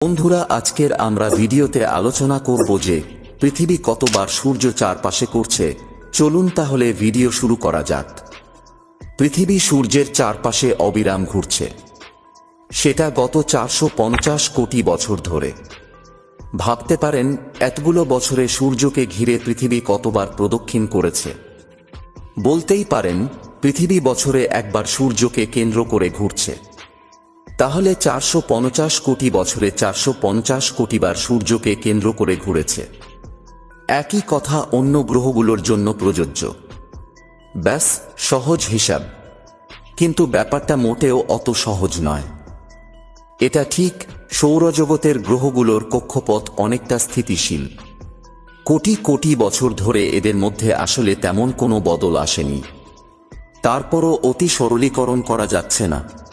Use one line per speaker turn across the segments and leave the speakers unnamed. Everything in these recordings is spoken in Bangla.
বন্ধুরা, আজকের আমরা ভিডিওতে আলোচনা করব যে পৃথিবী কতবার সূর্য চারপাশে করছে। চলুন তাহলে ভিডিও শুরু করা যাক। পৃথিবী সূর্যের চারপাশে অবিরাম ঘুরছে। সেটা গত চারশো পঞ্চাশ কোটি বছর ধরে। ভাবতে পারেন, এতগুলো বছরে সূর্যকে ঘিরে পৃথিবী কতবার প্রদক্ষিণ করেছে। বলতেই পারেন, পৃথিবী বছরে একবার সূর্যকে কেন্দ্র করে ঘুরছে। তাহলে চারশো পঞ্চাশ কোটি বছরে চারশো পঞ্চাশ কোটিবার সূর্যকে কেন্দ্র করে ঘুরেছে। একই কথা অন্য গ্রহগুলোর জন্য প্রযোজ্য। ব্যাস, সহজ হিসাব। কিন্তু ব্যাপারটা মোটেও অত সহজ নয়। এটা ঠিক সৌরজগতের গ্রহগুলোর কক্ষপথ অনেকটা স্থিতিশীল। কোটি কোটি বছর ধরে এদের মধ্যে আসলে তেমন কোনো বদল আসেনি। তারপরও অতি সরলীকরণ করা যাচ্ছে না।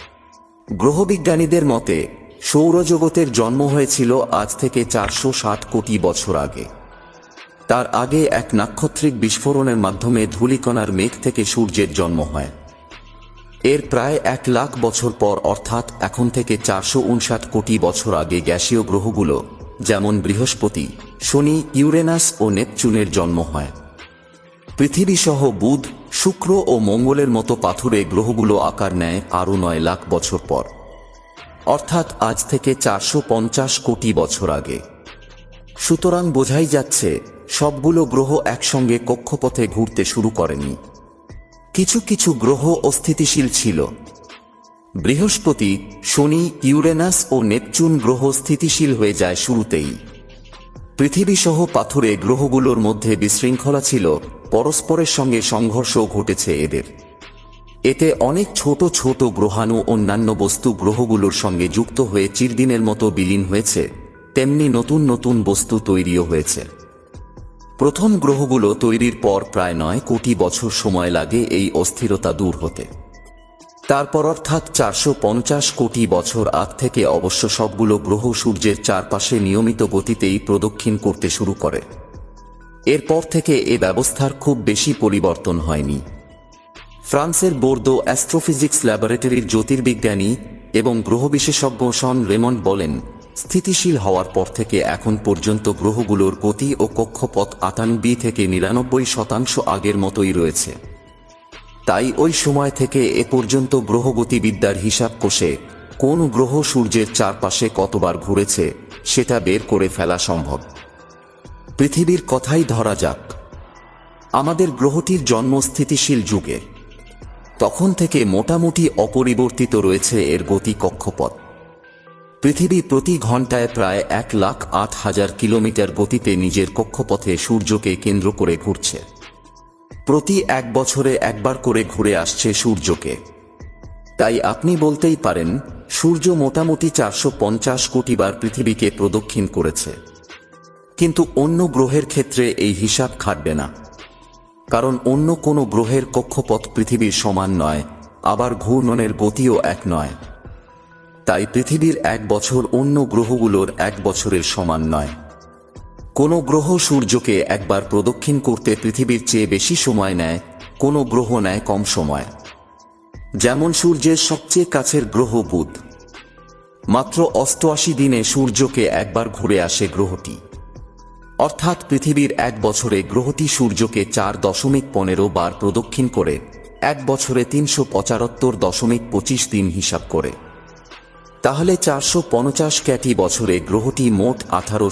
গ্রহবিজ্ঞানীদের মতে, সৌরজগতের জন্ম হয়েছিল আজ থেকে চারশো ষাট কোটি বছর আগে। তার আগে এক নাক্ষত্রিক বিস্ফোরণের মাধ্যমে ধূলিকণার মেঘ থেকে সূর্যের জন্ম হয়। এর প্রায় এক লাখ বছর পর, অর্থাৎ এখন থেকে চারশো উনষাট কোটি বছর আগে গ্যাসীয় গ্রহগুলো, যেমন বৃহস্পতি, শনি, ইউরেনাস ও নেপচুনের জন্ম হয়। পৃথিবী সহ বুধ শুক্র ও মঙ্গলের মতো পাথুরে গ্রহগুলো আকার নেয় আরও নয় লাখ বছর পর। অর্থাৎ আজ থেকে চারশো পঞ্চাশ কোটি বছর আগে। সুতরাং বোঝাই যাচ্ছে, সবগুলো গ্রহ একসঙ্গে কক্ষপথে ঘুরতে শুরু করেনি। কিছু কিছু গ্রহ অস্থিতিশীল ছিল। বৃহস্পতি, শনি, ইউরেনাস ও নেপচুন গ্রহ স্থিতিশীল হয়ে যায় শুরুতেই। পৃথিবীসহ পাথুরে গ্রহগুলোর মধ্যে বিশৃঙ্খলা ছিল পরস্পরের সঙ্গে সংঘর্ষও ঘটেছে এদের। এতে অনেক ছোট ছোট গ্রহাণু অন্যান্য বস্তু গ্রহগুলোর সঙ্গে যুক্ত হয়ে চিরদিনের মতো বিলীন হয়েছে, তেমনি নতুন নতুন বস্তু তৈরিও হয়েছে। প্রথম গ্রহগুলো তৈরির পর প্রায় নয় কোটি বছর সময় লাগে এই অস্থিরতা দূর হতে। তারপর অর্থাৎ চারশো পঞ্চাশ কোটি বছর আগ থেকে অবশ্য সবগুলো গ্রহ সূর্যের চারপাশে নিয়মিত গতিতেই প্রদক্ষিণ করতে শুরু করে। এরপর থেকে এ ব্যবস্থার খুব বেশি পরিবর্তন হয়নি। ফ্রান্সের বোর্দো অ্যাস্ট্রোফিজিক্স ল্যাবরেটরির জ্যোতির্বিজ্ঞানী এবং গ্রহ বিশেষজ্ঞ শন রেমন্ড বলেন, স্থিতিশীল হওয়ার পর থেকে এখন পর্যন্ত গ্রহগুলোর গতি ও কক্ষপথ আটানব্বই থেকে নিরানব্বই শতাংশ আগের মতোই রয়েছে। তাই ওই সময় থেকে এ পর্যন্ত গ্রহগতিবিদ্যার হিসাব কষে কোন গ্রহ সূর্যের চারপাশে কতবার ঘুরেছে সেটা বের করে ফেলা সম্ভব। পৃথিবীর কথাই ধরা যাক। আমাদের গ্রহটির জন্ম স্থিতিশীল যুগে। তখন থেকে মোটামুটি অপরিবর্তিত রয়েছে এর গতি কক্ষপথ। পৃথিবী প্রতি ঘন্টায় প্রায় এক লাখ আট হাজার কিলোমিটার গতিতে নিজের কক্ষপথে সূর্যকে কেন্দ্র করে ঘুরছে। প্রতি এক বছরে একবার করে ঘুরে আসছে সূর্যকে। তাই আপনি বলতেই পারেন, সূর্য মোটামুটি চারশো পঞ্চাশ কোটিবার পৃথিবীকে প্রদক্ষিণ করেছে। কিন্তু অন্য গ্রহের ক্ষেত্রে এই হিসাব খাটবে না। কারণ অন্য কোনো গ্রহের কক্ষপথ পৃথিবীর সমান নয়, আবার ঘূর্ণনের গতিও এক নয়। তাই পৃথিবীর এক বছর অন্য গ্রহগুলোর এক বছরের সমান নয়। কোনো গ্রহ সূর্যকে একবার প্রদক্ষিণ করতে পৃথিবীর চেয়ে বেশি সময় নেয়, কোনো গ্রহ নেয় কম সময়। যেমন সূর্যের সবচেয়ে কাছের গ্রহ বুধ। মাত্র অষ্টআশি দিনে সূর্যকে একবার ঘুরে আসে গ্রহটি। অর্থাৎ পৃথিবীর এক বছরে গ্রহটি সূর্যকে চার দশমিক পনেরো বার প্রদক্ষিণ করে, এক বছরে তিনশো পঁচাত্তর দশমিক পঁচিশ দিন হিসাব করে। তাহলে চারশো পঞ্চাশ ক্যাটি বছরে গ্রহটি মোট আঠারো